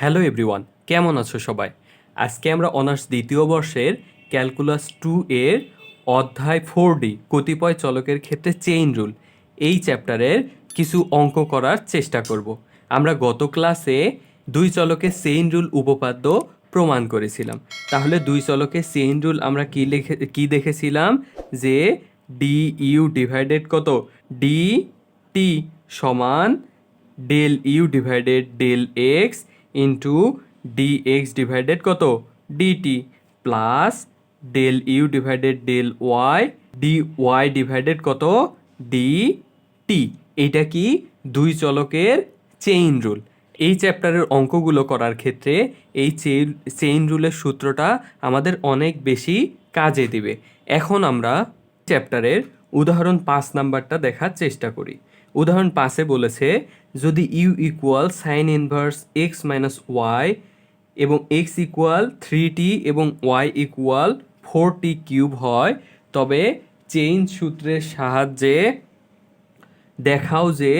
Hello everyone, কেমন আছো সবাই? আজকে আমরা অনার্স দ্বিতীয় বর্ষের ক্যালকুলাস টু এর অধ্যায় ফোর ডি কতিপয় চলকের ক্ষেত্রে চেইন রুল, এই চ্যাপ্টারের কিছু অঙ্ক করার চেষ্টা করব। আমরা গত ক্লাসে দুই চলকের চেইন রুল উপপাদ্য প্রমাণ করেছিলাম। তাহলে দুই চলকের চেইন রুল আমরা কী লিখে, কী দেখেছিলাম? যে ডি ইউ ডিভাইডেড কত? ডি টি সমান del U divided del X into D X divided কত? D T plus del U divided del Y D Y divided কত? ডি টি এইটা কি দুই চলকের চেইন রুল এই চ্যাপ্টারের অঙ্কগুলো করার ক্ষেত্রে এই চেইন রুলের সূত্রটা আমাদের অনেক বেশি কাজে দিবে। এখন আমরা চ্যাপ্টারের উদাহরণ পাঁচ নাম্বারটা দেখার চেষ্টা করি। উদাহরণ পাঁচে বলেছে যদি U equal sine inverse X minus Y এবং এক্স ইকুয়াল থ্রি টি এবং Y equal four T cube হয়, তবে চেইন সূত্রের সাহায্যে দেখাও যে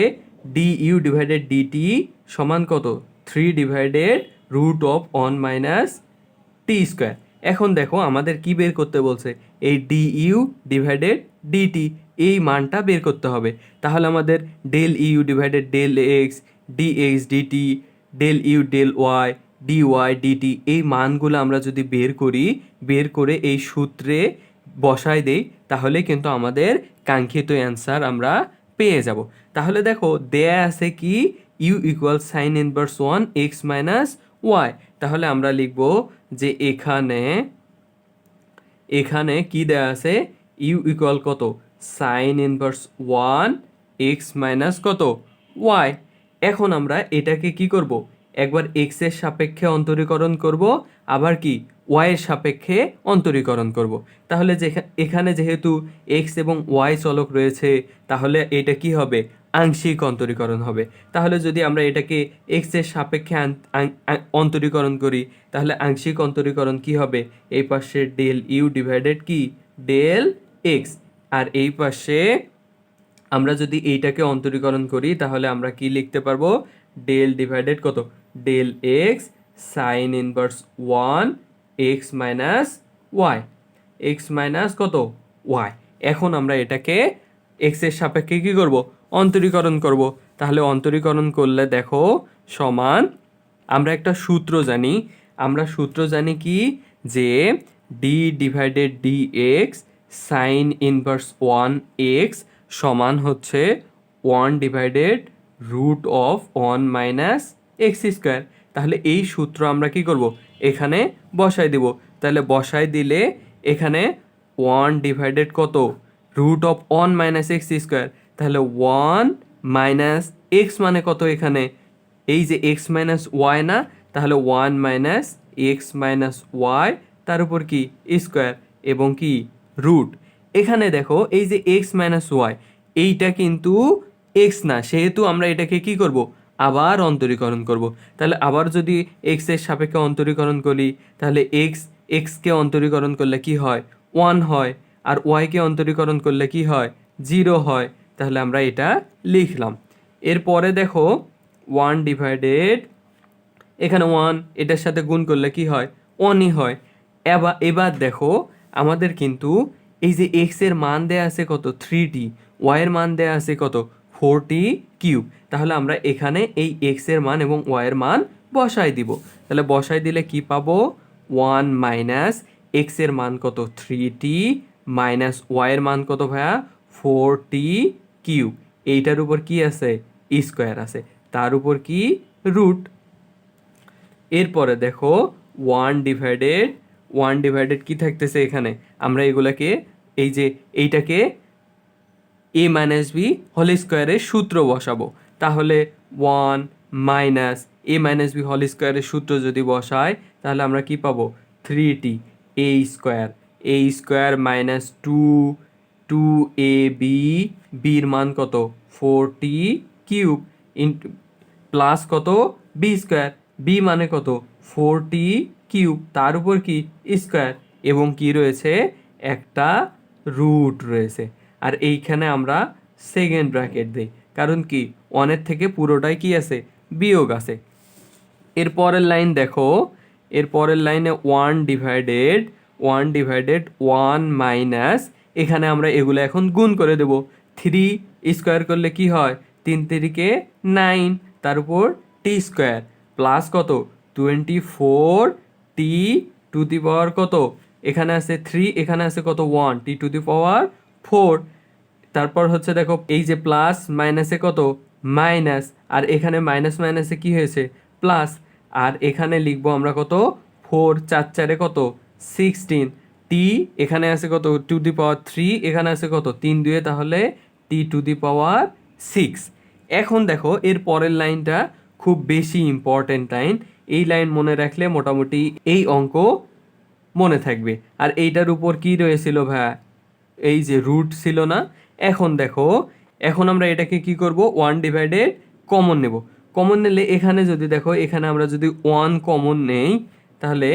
ডি ইউ ডিভাইডেড ডিটি সমান কত? Three divided root of one minus T square এখন দেখো আমাদের কি বের করতে বলছে? এই ডি ইউ ডিভাইডেড ডিটি এই মানটা বের করতে হবে। তাহলে আমাদের del U divided del X D X D T del U del Y D Y D T এই মানগুলো আমরা যদি বের করি, বের করে এই সূত্রে বসায় দেই, তাহলে কিন্তু আমাদের কাঙ্ক্ষিত অ্যান্সার আমরা পেয়ে যাব। তাহলে দেখো, দেয়া আছে কি? U equal sine inverse one x minus y তাহলে আমরা লিখব যে এখানে এখানে কি দেয়া আছে? ইউ ইকুয়াল কত? Sine inverse one x minus কত? ওয়াই এখন আমরা এটাকে কি করব? একবার এক্সের সাপেক্ষে অন্তরীকরণ করব, আবার কি? ওয়াই এর সাপেক্ষে অন্তরীকরণ করব। তাহলে এখানে যেহেতু এক্স এবং ওয়াই চলক রয়েছে, তাহলে এটা কি হবে? আংশিক অন্তরীকরণ হবে। তাহলে যদি আমরা এটাকে এক্সের সাপেক্ষে অন্তরীকরণ করি, তাহলে আংশিক অন্তরীকরণ কি হবে? এই পাশে ডেল ইউ ডিভাইডেড কি? ডেল এক্স আর এই পাশে আমরা যদি এইটাকে অন্তরীকরণ করি, তাহলে আমরা কি লিখতে পারব? ডেল ডিভাইডেড কত? Del x sine inverse one x minus y x minus কত? ওয়াই এখন আমরা এটাকে এক্সের সাপেক্ষে কি করব? অন্তরীকরণ করব। তাহলে অন্তরীকরণ করলে দেখো সমান, আমরা একটা সূত্র জানি। আমরা সূত্র জানি কি? যে d divided d x sine inverse one x সমান হচ্ছে one divided root of one minus x square তাহলে এই সূত্র আমরা কি করব? এখানে বসাই দিব। তাহলে বসাই দিলে এখানে ওয়ান ডিভাইডেড কত? Root of one minus x square তাহলে ওয়ান মাইনাস এক্স মানে কত এখানে? এই যে এক্স মাইনাস ওয়াই না, তাহলে one minus x minus y তার উপর কি? স্কোয়ার এবং কি? রুট এখানে দেখো, এই যে এক্স মাইনাস ওয়াই এইটা কিন্তু এক্স না, সেহেতু আমরা এটাকে কি করব? আবার অন্তরীকরণ করব। তাহলে আবার যদি এক্সের সাপেক্ষে অন্তরীকরণ করি, তাহলে এক্স এক্সকে অন্তরীকরণ করলে কি হয়? ওয়ান হয়। আর ওয়াইকে অন্তরীকরণ করলে কি হয়? জিরো হয়। তাহলে আমরা এটা লিখলাম। এরপরে দেখো ওয়ান ডিভাইডেড এখানে ওয়ান এটার সাথে গুণ করলে কি হয়? ওয়ানই হয়। এবার এবার দেখো আমাদের কিন্তু এই যে এক্সের মান দেয়া আছে কত? থ্রি টি ওয়াই এর মান দেয়া আছে কত? ফোর টি কিউব তাহলে আমরা এখানে এই এক্সের মান এবং ওয়াই এর মান বসাই দিব। তাহলে বসাই দিলে কি পাবো? ওয়ান মাইনাস এক্সের মান কত? থ্রি টি মাইনাস ওয়াই এর মান কত ভাইয়া? ফোর টি কিউব এইটার উপর কি আছে? স্কোয়ার আছে। তার উপর কি? রুট এরপরে দেখো ওয়ান ডিভাইডেড ওয়ান ডিভাইডেড কি থাকতেছে এখানে? আমরা এগুলাকে, এই যে এইটাকে এ মাইনাস বি হোল স্কোয়ারের সূত্র বসাবো। তাহলে one minus a minus b whole স্কোয়ারের সূত্র যদি বসাই, তাহলে আমরা কি পাবো? Three t a square a square minus two two a b বির মান কত? Four t cube into plus কত? বি স্কোয়ার বি মানে কত? ফোর টি কিউব, তার উপর কি? স্কোয়ার। এবং কি রয়েছে? একটা রুট রয়েছে। আর এইখানে আমরা সেকেন্ড ব্র্যাকেট দিই। কারণ কি? ওয়ানের থেকে পুরোটাই কি আছে? বিয়োগ আছে। এর পরের লাইন দেখো। এর পরের লাইনে one divided one divided one minus, এখানে আমরা এগুলো এখন গুণ করে দেব। থ্রি স্কোয়ার করলে কি হয়? তিন তিরিকে নাইন, তার উপর টি স্কোয়ার। প্লাস কত? Twenty four t to the power কত? এখানে আছে থ্রি এখানে আছে কত? One t to the power four তারপর হচ্ছে দেখো, এই যে প্লাস মাইনাসে কত? মাইনাস আর এখানে মাইনাস মাইনাসে কি হয়েছে? প্লাস আর এখানে লিখব আমরা কত? ফোর চার, চারে কত? সিক্সটিন টি এখানে আছে কত? টু দি পাওয়ার থ্রি এখানে আছে কত? তিন দুয়ে তাহলে টি টু দি পাওয়ার সিক্স এখন দেখো, এর পরের লাইনটা খুব বেশি ইম্পর্টেন্ট লাইন এই লাইন মনে রাখলে মোটামুটি এই অঙ্ক মনে থাকবে। আর এইটার উপর কি রয়েছিল ভাইয়া এই যে রুট ছিল না, এখন দেখো, এখন আমরা এটাকে কি করব? ওয়ান ডিভাইডেড কমন নেব। কমন নিলে এখানে যদি দেখো, এখানে আমরা যদি ওয়ান কমন নেই, তাহলে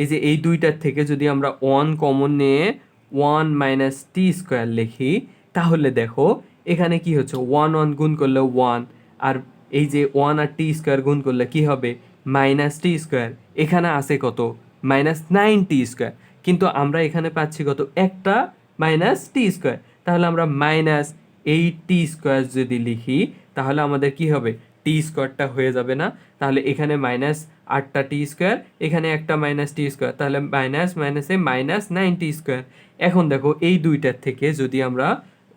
এই যে এই দুইটার থেকে যদি আমরা ওয়ান কমন নিয়ে ওয়ান মাইনাস টি স্কোয়ার লিখি, তাহলে দেখো, এখানে কি হচ্ছে? ওয়ান ওয়ান গুণ করলে ওয়ান আর এই যে ওয়ান আর টি স্কোয়ার গুণ করলে কি হবে? Minus t square. এখানে আছে কত? Minus nine t square. কিন্তু আমরা এখানে পাচ্ছি কত? একটা মাইনাস টি স্কোয়ার। তাহলে আমরা মাইনাস এইট টি স্কোয়ার যদি লিখি, তাহলে আমাদের কি হবে? টি স্কোয়ারটা হয়ে যাবে না। তাহলে এখানে মাইনাস আটটা টি স্কোয়ার, এখানে একটা মাইনাস টি স্কোয়ার। তাহলে মাইনাস মাইনাসে মাইনাস নাইন টি স্কোয়ার। এখন দেখো, এই দুইটার থেকে যদি আমরা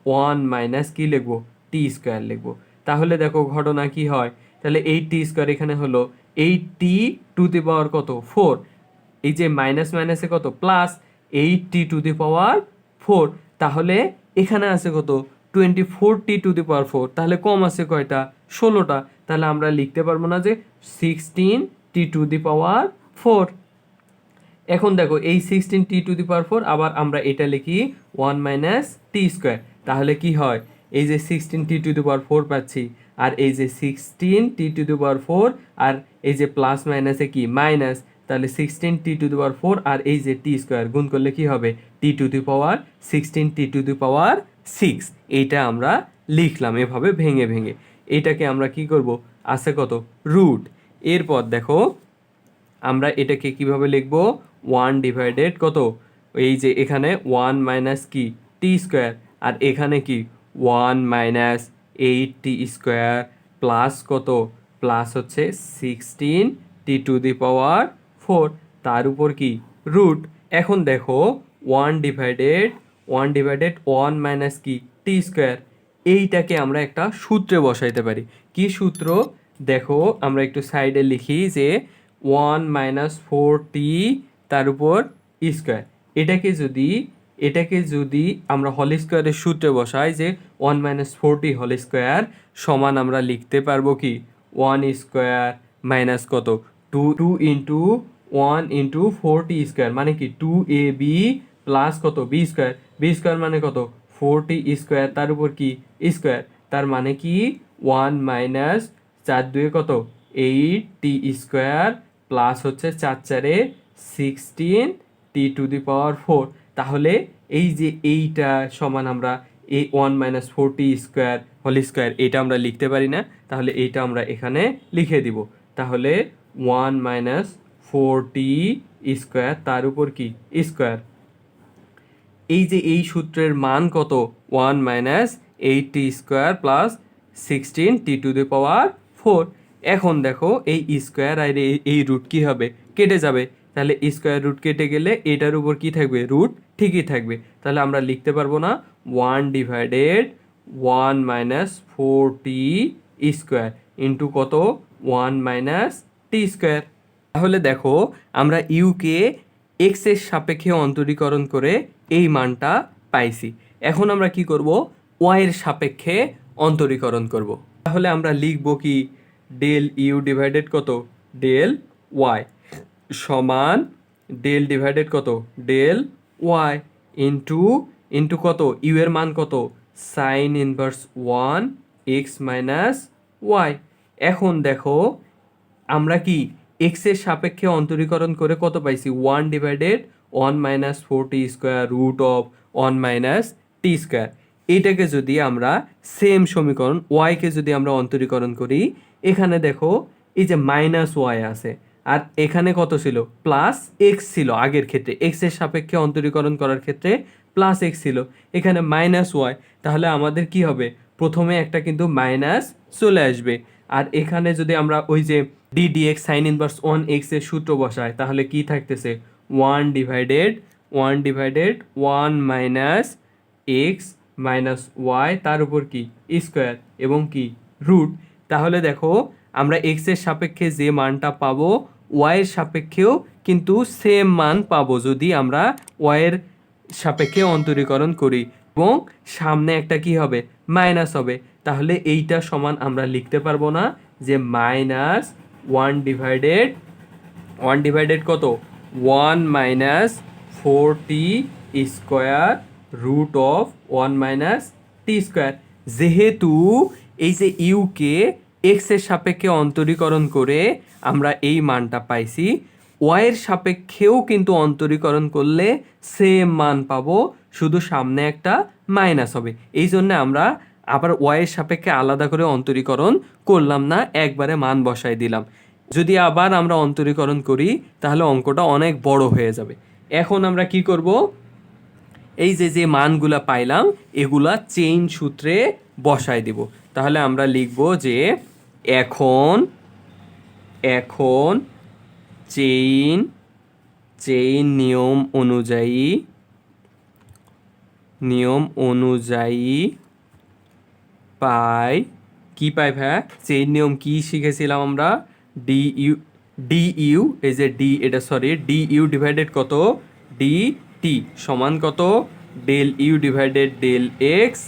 ওয়ান মাইনাস কি লিখব? টি স্কোয়ার লিখব। তাহলে দেখো ঘটনা কি হয়? তাহলে এইট টি স্কোয়ার এখানে হলো eight t to the power কত? ফোর। এই যে মাইনাস মাইনাসে কত? Plus eight t to the power four. তাহলে এখানে আছে কত? Twenty four t to the power four. তাহলে কম আছে কয়টা? ষোলোটা। তাহলে আমরা লিখতে পারব না যে sixteen t to the power four. এখন দেখো, এই sixteen t to the power four, আবার আমরা এটা লিখি ওয়ান মাইনাস টি স্কোয়ার। তাহলে কি হয়? এই যে sixteen t to the power four পাচ্ছি, আর এই যে sixteen t to the power four, আর এই যে প্লাস মাইনাসে কি? মাইনাস তাহলে sixteen t to the power four আর এই যে টি স্কোয়ার গুণ করলে কি হবে? T to the power sixteen t to the power six এইটা আমরা লিখলাম এভাবে ভেঙে ভেঙে। এটাকে আমরা কি করব? আছে কত? রুট এরপর দেখো, আমরা এটাকে কীভাবে লিখব? ওয়ান ডিভাইডেড কত? এই যে এখানে ওয়ান মাইনাস কি? টি স্কোয়ার আর এখানে কি? One minus eight t square plus কত? প্লাস হচ্ছে sixteen t to the power four তার উপর কি? রুট এখন দেখো one divided one divided one minus কি? টি স্কোয়ার এইটাকে আমরা একটা সূত্রে বসাইতে পারি। কি সূত্র? দেখো, আমরা একটু সাইডে লিখি যে ওয়ান মাইনাস ফোর টি তার উপর স্কোয়ার এটাকে যদি এটাকে যদি আমরা হল স্কোয়ারের সূত্রে বসাই যে one minus four t whole square সমান আমরা লিখতে পারব কি? ওয়ান স্কোয়ার মাইনাস কত? Two two into one into four t square মানে কি? টু এ বি প্লাস কত? বি স্কোয়ার বি স্কোয়ার মানে কত? ফোরটি স্কোয়ার তার উপর কি? স্কোয়ার তার মানে কি? ওয়ান মাইনাস চার দুয়ে কত? এইট টি স্কোয়ার প্লাস হচ্ছে চার চারে sixteen t to the power four তাহলে এই যে এইটা সমান আমরা এই one minus four t square whole square এটা আমরা লিখতে পারি না। তাহলে এইটা আমরা এখানে লিখে দিব। তাহলে ওয়ান মাইনাস ফোরটি স্কোয়ার তার উপর কি? স্কোয়ার এই যে এই সূত্রের মান কত? One minus eight t square plus sixteen t to the power four এখন দেখো, এই স্কোয়ার আর এই- রুট কি হবে? কেটে যাবে। তাহলে স্কোয়ার রুট কেটে গেলে এটার উপর কি থাকবে? রুট ঠিকই থাকবে। তাহলে আমরা লিখতে পারব না। One divided one minus four t square into কত? ওয়ান মাইনাস টি স্কোয়ার তাহলে দেখো, আমরা ইউকে এক্সের সাপেক্ষে অন্তরীকরণ করে এই মানটা পাইছি। এখন আমরা কি করব? ওয়াইয়ের সাপেক্ষে অন্তরীকরণ করব। তাহলে আমরা লিখব কি? ডেল ইউ ডিভাইডেড কত? ডেল ওয়াই সমান ডেল ডিভাইডেড কত? ডেল ওয়াই ইন্টু ইন্টু কত? ইউ এর মান কত? Sine inverse one x minus y এখন দেখো, আমরা কি এক্সের সাপেক্ষে অন্তরীকরণ করে কত পাইছি? One divided one minus four t square root of one minus t square এইটাকে যদি আমরা সেম সমীকরণ ওয়াইকে যদি আমরা অন্তরীকরণ করি, এখানে দেখো, এই যে মাইনাস ওয়াই আছে। আর এখানে কত ছিল? প্লাস এক্স ছিল আগের ক্ষেত্রে। এক্সের সাপেক্ষে অন্তরীকরণ করার ক্ষেত্রে প্লাস এক্স ছিল। এখানে মাইনাস ওয়াই তাহলে আমাদের কি হবে? প্রথমে একটা কিন্তু মাইনাস চলে আসবে। আর এখানে যদি আমরা ওই যে d d x sine inverse one এক্সের সূত্র বসাই, তাহলে কি থাকতেছে? One divided one divided one minus x minus y তার উপর কি? স্কোয়ার এবং কি? রুট তাহলে দেখো, আমরা এক্সের সাপেক্ষে যে মানটা পাবো ওয়াইয়ের সাপেক্ষেও কিন্তু সেম মান পাবো যদি আমরা ওয়াইয়ের সাপেক্ষে অন্তরীকরণ করি। এবং সামনে একটা কি হবে? মাইনাস হবে। তাহলে এইটা সমান আমরা লিখতে পারব না যে minus one divided one divided কত? One minus four t square root of one minus t square. যেহেতু এই যে ইউকে এক্সের সাপেক্ষে অন্তরীকরণ করে আমরা এই মানটা পাইছি ওয়াইয়ের সাপেক্ষেও কিন্তু অন্তরীকরণ করলে সেম মান পাবো শুধু সামনে একটা মাইনাস হবে। এই জন্য আমরা আবার ওয়াইয়ের সাপেক্ষে আলাদা করে অন্তরীকরণ করলাম না, একবারে মান বসাই দিলাম। যদি আবার আমরা অন্তরীকরণ করি, তাহলে অঙ্কটা অনেক বড় হয়ে যাবে। এখন আমরা কি করব? এই যে যে মানগুলা পাইলাম, এগুলা চেইন সূত্রে বসায় দিব। তাহলে আমরা লিখব যে এখন এখন চেইন চেইন নিয়ম অনুযায়ী নিয়ম অনুযায়ী পাই। কি পাই ভাই চেইন নিয়ম কি শিখেছিলাম আমরা? ডি ইউ ডি ইউ, এই যে ডি, এটা সরি ডি ইউ ডিভাইডেড কত? ডি টি সমান কত? Del u divided del x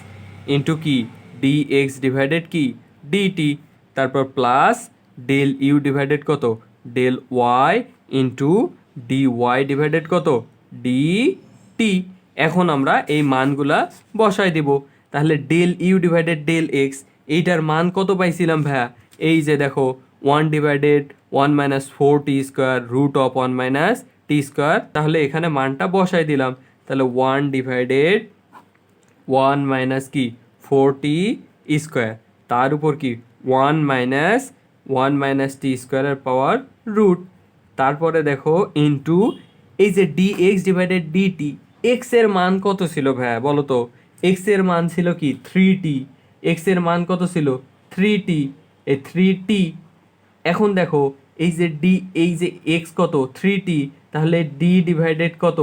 into কি? ডি এক্স ডিভাইডেড কি? ডিটি তারপর প্লাস ডেল ইউ ডিভাইডেড কত? Del y into d y divided কত? D t. এখন আমরা এই মানগুলা বসাই দেব। তাহলে del u divided del x এইটার মান কত পাইছিলাম ভাইয়া? এই যে দেখো one divided one minus four t square root of one minus t square তাহলে এখানে মানটা বসাই দিলাম। তাহলে ওয়ান ডিভাইডেড ওয়ান মাইনাস কি? ফোর টি স্কোয়ার তার উপর কি? One minus one minus t স্কোয়ারের পাওয়ার রুট তারপরে দেখো ইন্টু এই যে ডি এক্স ডিভাইডেড ডিটি এক্সের মান কত ছিল ভাইয়া? বলো তো। এক্সের মান ছিল কি? থ্রি টি এক্সের মান কত ছিল? থ্রি টি এই থ্রি টি এখন দেখো, এই যে ডি এই যে এক্স কত? থ্রি টি তাহলে ডি ডিভাইডেড কত?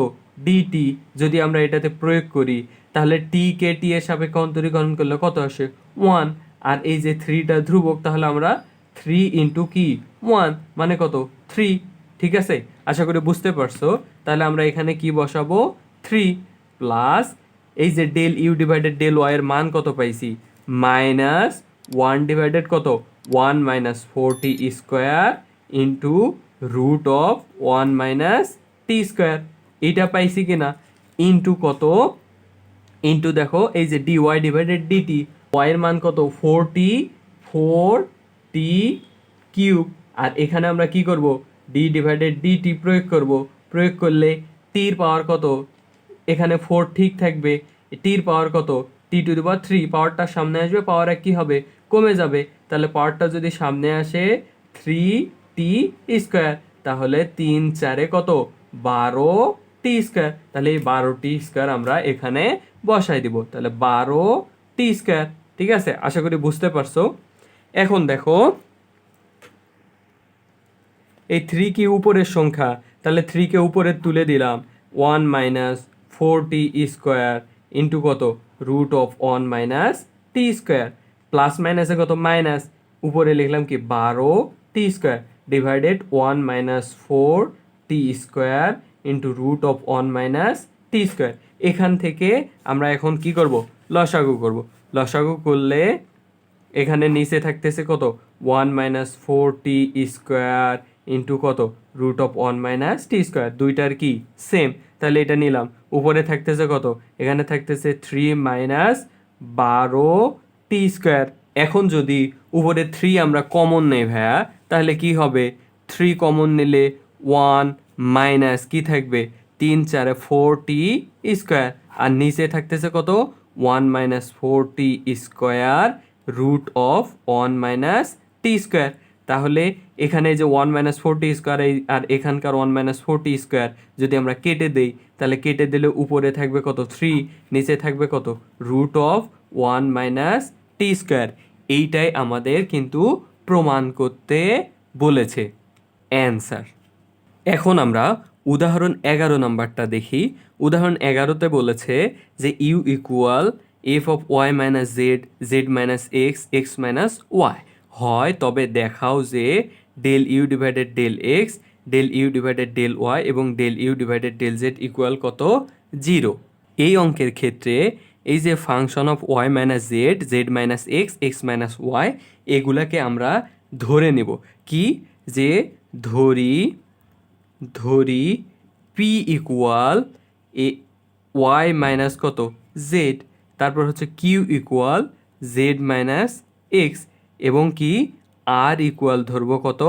ডিটি যদি আমরা এটাতে প্রয়োগ করি, তাহলে টি কে টি এর সাপেক্ষে অন্তরীকরণ করলে কত আসে? ওয়ান আর এই যে থ্রিটা ধ্রুবক, তাহলে আমরা থ্রি ইন্টু কি? ওয়ান মানে কত? থ্রি ঠিক আছে? আশা করি বুঝতে পারছ? তাহলে আমরা এখানে কি বসাবো? থ্রি প্লাস এই যে del u divided del y এর মান কত পাইছি? মাইনাস ওয়ান ডিভাইডেড কত? One minus four t square into root of one minus t square এইটা পাইছি কিনা? ইন্টু কত? ইন্টু দেখো, এই যে d y divided d t y এর মান কত? Four t four t cube আর এখানে আমরা কি করব? ডি ডিভাইডেড ডিটি প্রয়োগ করব। প্রয়োগ করলে টির পাওয়ার কত? এখানে ফোর ঠিক থাকবে। টির পাওয়ার কত? টি টু দি পাওয়ার থ্রি পাওয়ারটা সামনে আসবে পাওয়ার এক কী হবে? কমে যাবে। তাহলে পাওয়ারটা যদি সামনে আসে থ্রি টি স্কোয়ার তাহলে তিন চারে কত? বারো টি স্কোয়ার তাহলে এই বারো টি স্কোয়ার আমরা এখানে বসাই দিব। তাহলে বারো টি স্কোয়ার ঠিক আছে? আশা করি বুঝতে পারছ। এখন দেখো, এই থ্রি কি উপরের সংখ্যা। তাহলে থ্রিকে উপরে তুলে দিলাম। One minus four t square into কত? Root of one minus t square. Plus মাইনাসে কত? মাইনাস। উপরে লিখলাম কি? বারো t square. Divided one minus four t square into root of one minus t square. এখান থেকে আমরা এখন কি করব? লসাগু করব। লসাগু করলে এখানে নিচে থাকতেছে কত? One minus four t square into কত? Root of one minus t square দুইটার কি? সেম তাহলে এটা নিলাম। উপরে থাকতেছে কত? এখানে থাকতেছে থ্রি মাইনাস বারো টি স্কোয়ার এখন যদি উপরে থ্রি আমরা কমন নেই ভাইয়া, তাহলে কি হবে? থ্রি কমন নিলে ওয়ান মাইনাস কি থাকবে? তিন চারে ফোর টি স্কোয়ার আর নিচে থাকতেছে কত? One minus four t square root of one minus t square তাহলে এখানে যে one minus four t square আর এখানকার ওয়ান মাইনাস ফোরটি স্কোয়ার যদি আমরা কেটে দেই, তাহলে কেটে দিলে উপরে থাকবে কত? থ্রি নিচে থাকবে কত? Root of one minus t square এইটাই আমাদের কিন্তু প্রমাণ করতে বলেছে। অ্যান্সার এখন আমরা উদাহরণ এগারো নাম্বারটা দেখি। উদাহরণ এগারোতে বলেছে যে u equal f of y minus z z minus x x minus y হয়, তবে দেখাও যে del u divided del x del u divided del y এবং del u divided del z equal কত? জিরো এই অঙ্কের ক্ষেত্রে এই যে function of y minus z z minus x x minus y এগুলাকে আমরা ধরে নেব। কি? যে ধরি ধরি p equal a y minus কত? জেড তারপর হচ্ছে q equal z minus x এবং কি? আর ইকুয়াল ধরবো কত?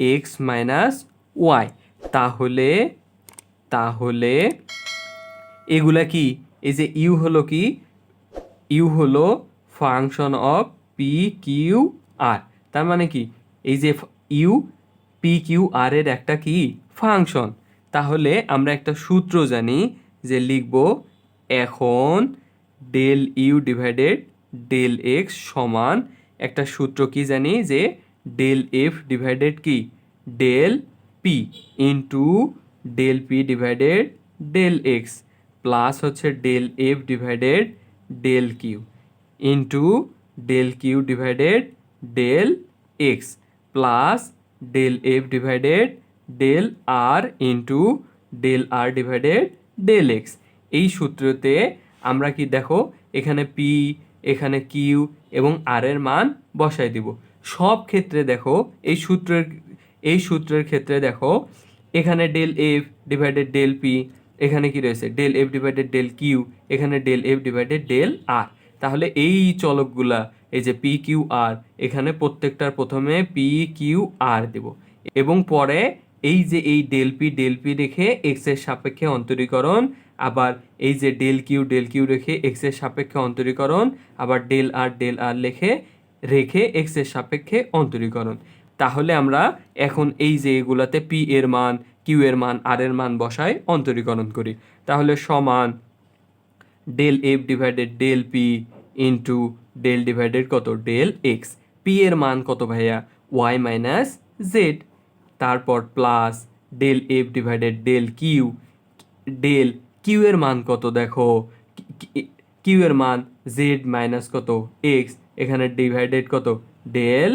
এক্স মাইনাস ওয়াই তাহলে তাহলে এগুলা কি? এই যে ইউ হলো কি? ইউ হলো function of p q r তার মানে কি? এই যে ইউ পি কিউ আর এর একটা কি? ফাংশন তাহলে আমরা একটা সূত্র জানি যে লিখব এখন del u divided del x সমান একটা সূত্র কি জানি যে ডেল এফ ডিভাইডেড কি? Del p into del p divided del x plus হচ্ছে del f divided del q into del q divided del x plus del f divided del r into del r divided del x এই সূত্রতে আমরা কি দেখো? এখানে P এখানে Q এবং আর এর মান বসাই দিব। সব ক্ষেত্রে দেখো, এই সূত্রের এই সূত্রের ক্ষেত্রে দেখো, এখানে del f divided del p এখানে কি রয়েছে? Del f divided del q এখানে del f divided del r তাহলে এই চলকগুলা, এই যে পি কিউ আর এখানে প্রত্যেকটার প্রথমে পি কিউ আর দেব। এবং পরে এই যে এই ডেল পি ডেল পি রেখে এক্সের সাপেক্ষে অন্তরীকরণ আবার এই যে ডেল কিউ ডেল কিউ রেখে এক্সের সাপেক্ষে অন্তরীকরণ, আবার ডেল আর ডেল আর লেখে, রেখে এক্সের সাপেক্ষে অন্তরীকরণ। তাহলে আমরা এখন এই যে এগুলাতে পি এর মান কিউ এর মান আর এর মান বসায় অন্তরীকরণ করি। তাহলে সমান del f divided del p into del divided কত? ডেল এক্স পি এর মান কত ভাইয়া? ওয়াই মাইনাস জেড তারপর plus del f divided del q del q এর মান কত দেখো? কিউ এর মান জেড মাইনাস কত? এক্স এখানে ডিভাইডেড কত? ডেল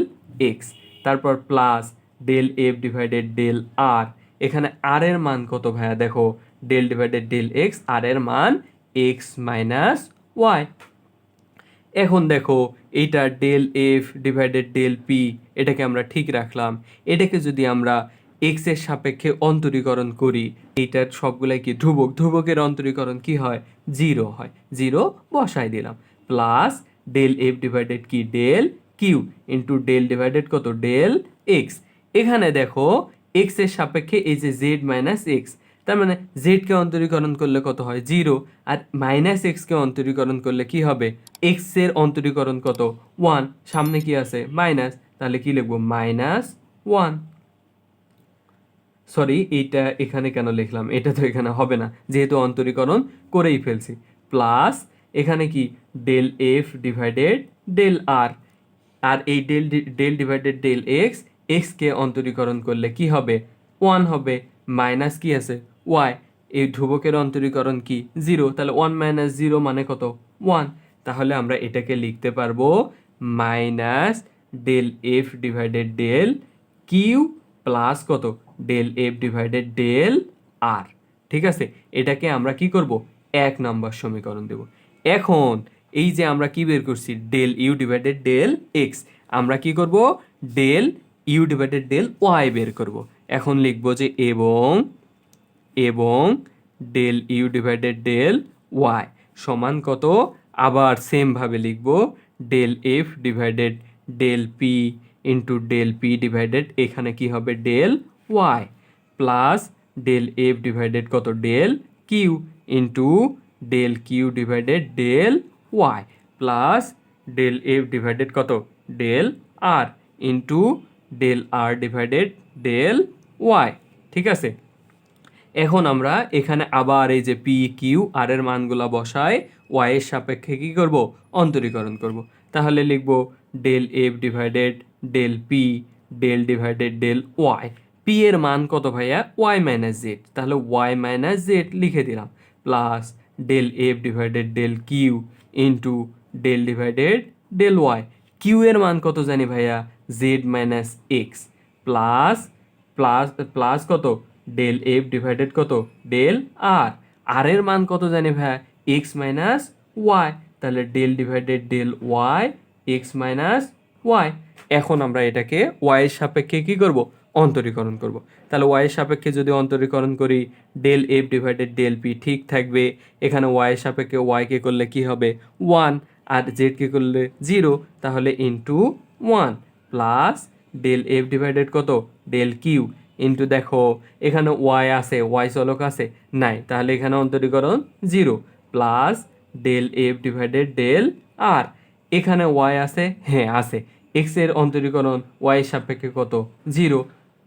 এক্স তারপর plus del f divided del r এখানে আর এর মান কত ভাইয়া দেখো? Del divided del x r এর মান এক্স মাইনাস ওয়াই এখন দেখো, এইটা del f divided del p এটাকে আমরা ঠিক রাখলাম। এটাকে যদি আমরা এক্সের সাপেক্ষে অন্তরীকরণ করি। এইটার সবগুলাই কি ধ্রুবক? ধ্রুবকের অন্তরীকরণ কি হয়? জিরো হয়। জিরো বসাই দিলাম। প্লাস ডেল এফ ডিভাইডেড কি? Del q into del divided কত? Del x. এখানে দেখো এক্সের সাপেক্ষে এই যে জেড মাইনাস এক্স তার মানে জেডকে অন্তরীকরণ করলে কত হয়? জিরো। আর মাইনাস এক্সকে অন্তরীকরণ করলে কি হবে? এক্সের অন্তরীকরণ কত? ওয়ান সামনে কি আছে? মাইনাস তাহলে কি লিখব? মাইনাস ওয়ান সরি এইটা এখানে কেন লিখলাম? এটা তো এখানে হবে না। যেহেতু অন্তরীকরণ করেই ফেলছি। প্লাস এখানে কি? Del f divided del r আর এই del del divided del x এক্সকে অন্তরীকরণ করলে কি হবে? ওয়ান হবে। মাইনাস কি আছে? ওয়াই এই ধ্রুবকের অন্তরীকরণ কি? জিরো তাহলে ওয়ান মাইনাস জিরো মানে কত? ওয়ান তাহলে আমরা এটাকে লিখতে পারব minus del f divided del q plus কত? Del f divided del r. ঠিক আছে? এটাকে আমরা কি করব? এক নম্বর সমীকরণ দেব। এখন এই যে আমরা কি বের করছি? Del u divided del x. আমরা কি করব? Del u divided del y বের করব। এখন লিখব যে এবং এবং del u divided del y সমান কত? আবার সেমভাবে লিখব, del f divided del p into del p divided এখানে কি হবে? Del y plus del f divided কত? Del q into del q divided del y plus del f divided কত? Del r into del r divided del y ঠিক আছে? এখন আমরা এখানে আবার এই যে পি কিউ আর এর মানগুলা বসায় ওয়াই এর সাপেক্ষে কী করব? অন্তরীকরণ করব। তাহলে লিখব del f divided del p del divided del y p এর মান কত ভাইয়া? ওয়াই মাইনাস জেড তাহলে ওয়াই মাইনাস জেড লিখে দিলাম plus del f divided del q into del divided del y q এর মান কত জানি ভাইয়া? Z minus x plus plus plus কত? ডেল এফ ডিভাইডেড কত? ডেল আর আর এর মান কত জানি ভাইয়া? এক্স মাইনাস ওয়াই তাহলে del divided del y x minus y এখন আমরা এটাকে ওয়াই এর সাপেক্ষে কি করব? অন্তরীকরণ করব। তাহলে ওয়াই এর সাপেক্ষে যদি অন্তরীকরণ করি del f divided del p ঠিক থাকবে। এখানে ওয়াই এর সাপেক্ষে ওয়াইকে করলে কি হবে? ওয়ান আর জেডকে করলে জিরো তাহলে into one plus del f divided কত? ডেল কিউ ইন্টু দেখো, এখানে ওয়াই আছে ওয়াই চলক আছে, নাই। তাহলে এখানে অন্তরীকরণ zero plus del f divided del r এখানে ওয়াই আছে হ্যাঁ আছে। এক্সের অন্তরীকরণ ওয়াই সাপেক্ষে কত? জিরো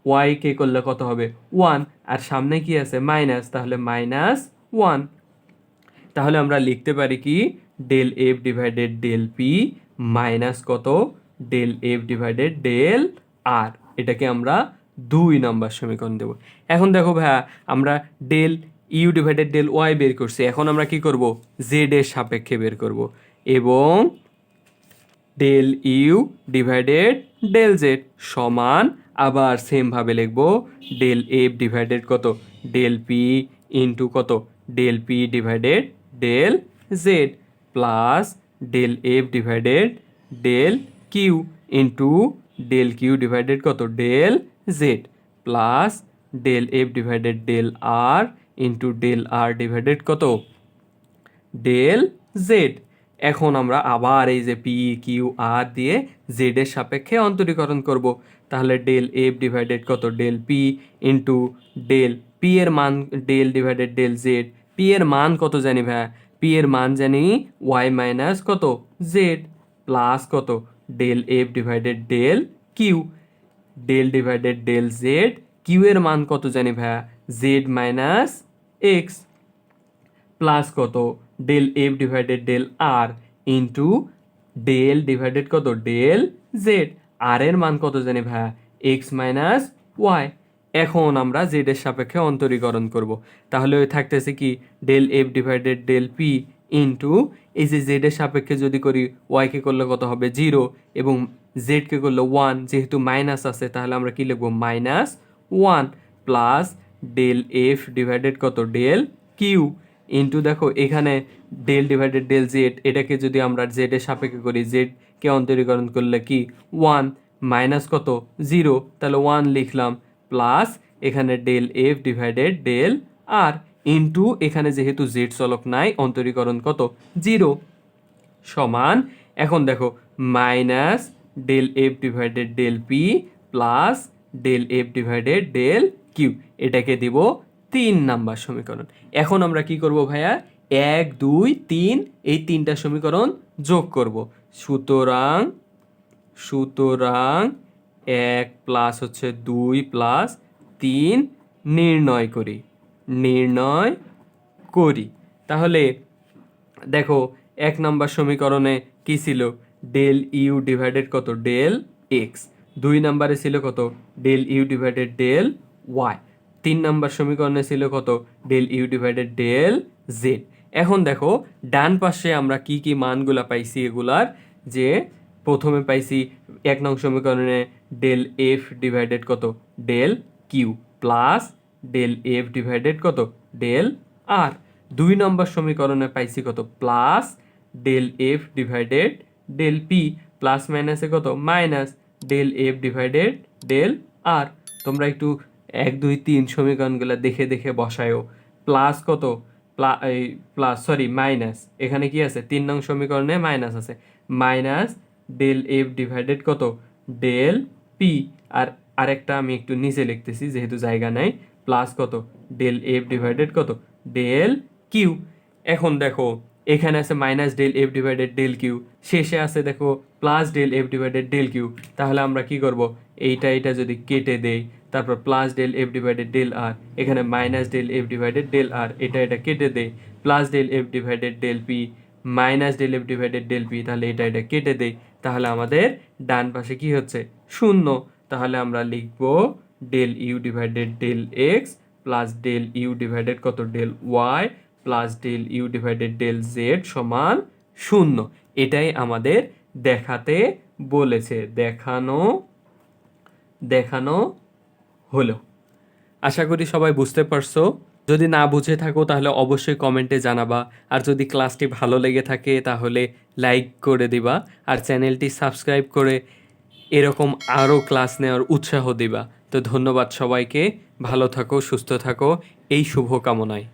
ওয়াই কে করলে কত হবে? ওয়ান আর সামনে কি আছে? মাইনাস তাহলে মাইনাস ওয়ান তাহলে আমরা লিখতে পারি কি? Del f divided del p minus কত? Del f divided del r এটাকে আমরা দুই নম্বর সমীকরণ দেব। এখন দেখো ভাইয়া, আমরা del u divided del y বের করছি। এখন আমরা কি করব? জেড এর সাপেক্ষে বের করব। এবং del u divided del z সমান, আবার সেমভাবে লিখব ডেল এফ ডিভাইডেড কত? ডেল পি ইন্টু কত? Del p divided del z plus del f divided del q into del q divided কত? Del z plus del f divided del r into del r divided কত? Del z এখন আমরা আবার এই যে P q আর দিয়ে Z এর সাপেক্ষে অন্তরীকরণ করব। তাহলে ডেল এফ ডিভাইডেড কত? Del p into del p এর মান del divided del z p এর মান কত জানি ভাইয়া? পি এর মান জানি ওয়াই মাইনাস কত? জেড প্লাস কত? Del f divided del q del divided del z q এর মান কত জানি ভাইয়া? জেড মাইনাস এক্স প্লাস কত? Del f divided del r into del divided কত? ডেল জেড আর এর মান কত জানি ভাইয়া? এক্স মাইনাস ওয়াই এখন আমরা জেড এর সাপেক্ষে অন্তরীকরণ করব। তাহলে ওই থাকতেছে কি? Del f divided del p into এই যে জেড এর সাপেক্ষে যদি করি ওয়াইকে করলে কত হবে? জিরো এবং জেডকে করলে ওয়ান যেহেতু মাইনাস আছে, তাহলে আমরা কি লিখব? Minus one plus del f divided কত? ডেল কিউ ইন্টু দেখো, এখানে ডেল ডিভাইডেড ডেল জেড এটাকে যদি আমরা জেড এর সাপেক্ষে করি জেডকে অন্তরীকরণ করলে কি? ওয়ান মাইনাস কত? জিরো তাহলে ওয়ান লিখলাম প্লাস এখানে del f divided del r into এখানে যেহেতু জেড চলক নাই, অন্তরীকরণ কত? জিরো সমান, এখন দেখো minus del f divided del p plus del f divided del q এটাকে দিব তিন নাম্বার সমীকরণ। এখন আমরা কি করব ভাইয়া? এক, দুই, তিন, এই তিনটা সমীকরণ যোগ করব। সুতরাং সুতরাং এক প্লাস হচ্ছে দুই প্লাস তিন নির্ণয় করি। নির্ণয় করি। তাহলে দেখো, এক নম্বর সমীকরণে কি ছিল? ডেল ইউ ডিভাইডেড কত? Del x. দুই নম্বরে ছিল কত? Del u divided del y. তিন নম্বর সমীকরণে ছিল কত? Del u divided del z এখন দেখো, ডান পাশে আমরা কি কি মানগুলা পাইছি এগুলার? যে প্রথমে পাইছি এক নং সমীকরণে ডেল এফ ডিভাইডেড কত? Del q plus del f divided কত? ডেল আর দুই নম্বর সমীকরণে পাইছি কত? Plus del f divided del p plus মাইনাসে কত? Minus del f divided del r তোমরা একটু এক, দুই, তিন সমীকরণগুলো দেখে দেখে বসায়ও। প্লাস কত? Plus, sorry, minus. এখানে কি আছে? তিন নং সমীকরণে মাইনাস আছে। মাইনাস ডেল এফ ডিভাইডেড কত? Del p. আর আরেকটা আমি একটু নিচে লিখতেছি, যেহেতু জায়গা নাই। প্লাস কত? ডেল এফ ডিভাইডেড কত? Del q. এখন দেখো, এখানে আছে minus del f divided del q. শেষে আছে দেখো, plus del f divided del q. তাহলে আমরা কি করব? এইটা এটা যদি কেটে দেই তারপর plus del f divided del r এখানে minus del f divided del r এটা এটা কেটে দেই plus del f divided del p minus del f divided del p তাহলে এটা এটা কেটে দেই তাহলে আমাদের ডান পাশে কি হচ্ছে? শূন্য, তাহলে আমরা লিখব del u divided del x plus del u divided কত? Del y plus del u divided del z সমান শূন্য, এটাই আমাদের দেখাতে বলেছে, দেখানো দেখানো হলো। আশা করি সবাই বুঝতে পারছ। যদি না বুঝে থাকো, তাহলে অবশ্যই কমেন্টে জানাবা। আর যদি ক্লাসটি ভালো লেগে থাকে, তাহলে লাইক করে দিবা। আর চ্যানেলটি সাবস্ক্রাইব করে এরকম আরও ক্লাস নেওয়ার উৎসাহ দিবা। তো ধন্যবাদ সবাইকে। ভালো থাকো, সুস্থ থাকো। এই শুভকামনায়।